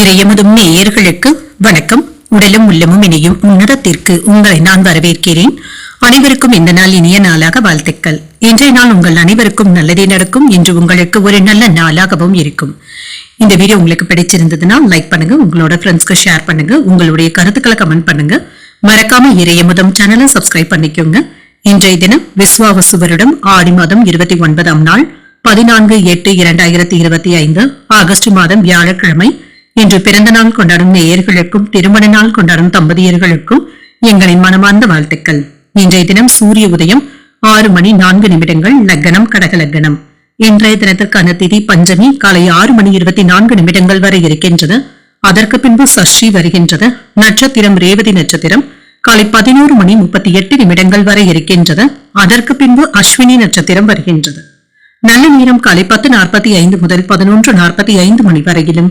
இறையமதும் நேயர்களுக்கு வணக்கம். உடலும் உள்ளமும் இணையும் உன்னதத்திற்கு உங்களை நான் வரவேற்கிறேன். அனைவருக்கும் இந்த நாள் இனிய நாளாக வாழ்த்துக்கள். இன்றைய நாள் உங்கள் அனைவருக்கும் நல்லதே நடக்கும். இன்று உங்களுக்கு ஒரு நல்ல நாளாகவும் இருக்கும். இந்த வீடியோ உங்களுக்கு பிடிச்சிருந்ததுன்னா லைக் பண்ணுங்க. உங்களோட ஃப்ரெண்ட்ஸ்க்கு ஷேர் பண்ணுங்க. உங்களுடைய கருத்துக்களை கமெண்ட் பண்ணுங்க. மறக்காம இறையமுதம் சேனலை சப்ஸ்கிரைப் பண்ணிக்கோங்க. இன்றைய தினம் விஸ்வாவசு வருடம் ஆடி மாதம் இருபத்தி ஒன்பதாம் நாள் பதினான்கு எட்டு இரண்டாயிரத்தி இருபத்தி ஐந்து ஆகஸ்ட் மாதம் வியாழக்கிழமை இன்று பிறந்த நாள் கொண்டாடும் நேயர்களுக்கும் திருமண நாள் கொண்டாடும் தம்பதியர்களுக்கும் எங்களின் மனமார்ந்த வாழ்த்துக்கள். இன்றைய தினம் சூரிய உதயம் ஆறு மணி நான்கு நிமிடங்கள் லக்னம் கடக லக்னம். இன்றைய தினத்திற்கான திதி பஞ்சமி காலை ஆறு மணி இருபத்தி நான்கு நிமிடங்கள் வரை இருக்கின்றது. அதற்கு பின்பு சஷ்டி வருகின்றது. நட்சத்திரம் ரேவதி நட்சத்திரம் காலை பதினோரு மணி முப்பத்தி எட்டு நிமிடங்கள் வரை இருக்கின்றது. அதற்கு பின்பு அஸ்வினி நட்சத்திரம் வருகின்றது. நல்ல நேரம் காலை பத்து நாற்பத்தி ஐந்து முதல் பதினொன்று நாற்பத்தி ஐந்து மணி வரையிலும்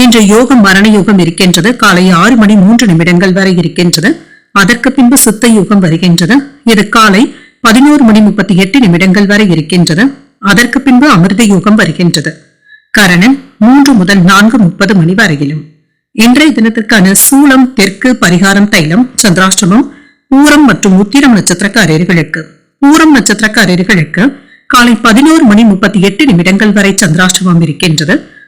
இன்று யோகம் மரண யோகம் இருக்கின்றது. காலை ஆறு மணி மூன்று நிமிடங்கள் வரை இருக்கின்றது. அதற்கு பின்பு சித்த யோகம் வருகின்றது. இது காலை பதினோரு மணி முப்பத்தி எட்டு நிமிடங்கள் வரை இருக்கின்றது. அதற்கு பின்பு அமிர்த யோகம் வருகின்றது. கரணன் மூன்று முதல் நான்கு முப்பது மணி வரையிலும். இன்றைய தினத்திற்கான சூளம் தெற்கு பரிகாரம் தைலம் சந்திராஷ்டமம் பூரம் மற்றும் உத்திரம் நட்சத்திரக்காரர்களுக்கு பூரம் நட்சத்திரக்காரர்களுக்கு காலை பதினோரு மணி முப்பத்தி எட்டு நிமிடங்கள் வரை சந்திராஷ்டமம் இருக்கின்றது.